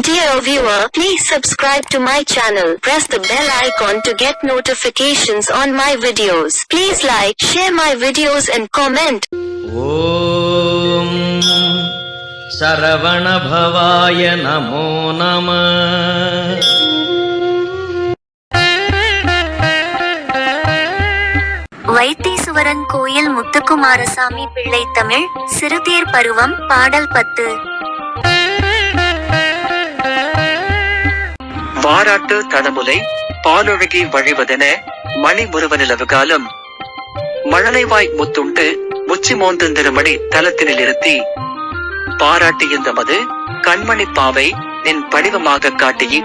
Dear viewer, please subscribe to my channel. Press the bell icon to get notifications on my videos. Please like, share my videos and comment. Om சரவணபவாய namo nama Vaitheeswaran கோயில் முத்துக்குமாரசாமி பிள்ளை தமிழ் சிறுதேர் பருவம் பாடல் பத்து வாராட்டு தடமுலை பாலொழுகி வழிவதென மணி முருவனிலவு காலம் மழலைவாய் முத்துண்டு முச்சி மோந்தன் திருமணி தலத்தினில் இருத்தி பாராட்டி மது கண்மணி பாவை நின் படிவமாக காட்டி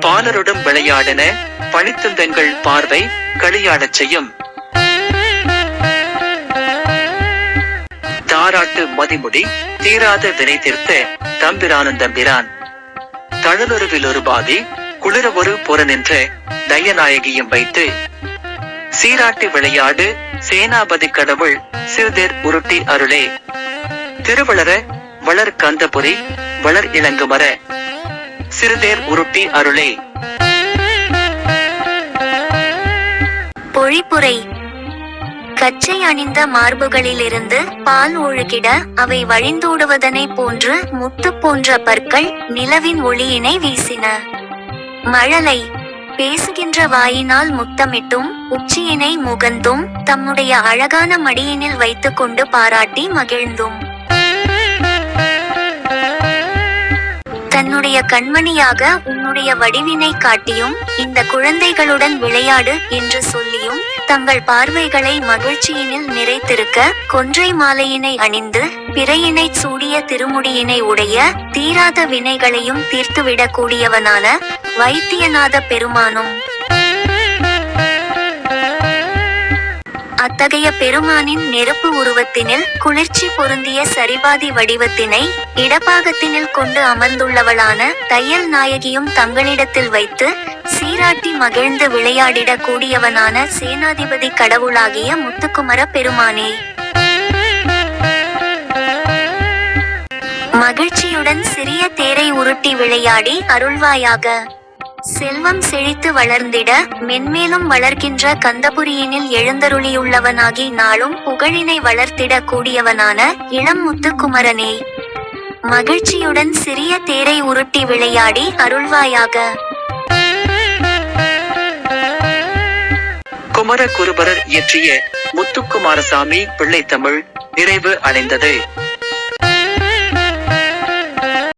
பாலருடன் விளையாடன பணித்துந்தங்கள் பார்வை களியாடச் செய்யும். தாராட்டு மதிமுடி தீராத வினை தீர்த்த தம்பிரானந்தம்பிரான் தழலுருவில் ஒரு பாதி குளிர ஒரு புற நின்ற தயநாயகியும் வைத்து சீராட்டி விளையாடு சேனாபதி கடவுள் சிறுதேர் உருட்டி அருளே. திருவளர வளர் கந்தபுரி வளர் இளங்குமர சிறுதேர் உருட்டி அருளே. பொழிப்புரை கச்சை அணிந்த மார்புகளிலிருந்து பால் ஒழுகிட அவை வழிந்தோடுவதனைப் போன்று முத்து போன்ற பற்கள் நிலவின் ஒளியினை வீசின. மழலை பேசுகின்ற வாயினால் முத்தமிட்டும் உச்சியினை முகந்தும் தம்முடைய அழகான மடியினில் வைத்துக்கொண்டு பாராட்டி மகிழ்ந்தும். தன்னுடைய கண்மணியாக உன்னுடைய வடிவினை காட்டியும் இந்த குழந்தைகளுடன் விளையாடு என்று சொல்லியும் தங்கள் பார்வைகளை மகிழ்ச்சியினில் நிறைத்திருக்க கொன்றை மாலையினை அணிந்து பிறையினை சூடிய திருமுடியினை உடைய தீராத வினைகளையும் தீர்த்துவிடக் கூடியவனான வைத்தியநாத பெருமானும் அத்தகைய பெருமானின் நெருப்பு உருவத்தினில் குளிர்ச்சி பொருந்திய சரிபாதி வடிவத்தினை இடப்பாகத்தினில் கொண்டு அமர்ந்துள்ளவளான தையல் நாயகியும் தங்களிடத்தில் வைத்து சீராட்டி மகிழ்ந்து விளையாடிடக் கூடியவனான சேனாதிபதி கடவுளாகிய முத்துக்குமர பெருமானே. மகிழ்ச்சியுடன் சிறிய தேரை உருட்டி விளையாடி அருள்வாயாக. செல்வம் செழித்து வளர்ந்திட மென்மேலும் வளர்கின்ற கந்தபுரியினில் எழுந்தருளியுள்ளவனாகி நாளும் புகழினை வளர்த்திட கூடியவனான இளம் முத்துக்குமரனே. மகிழ்ச்சியுடன் சிறிய தேரை உருட்டி விளையாடி அருள்வாயாக. குமர குருபரர் இயற்றிய முத்துக்குமாரசாமி பிள்ளை தமிழ் நிறைவு அடைந்தது.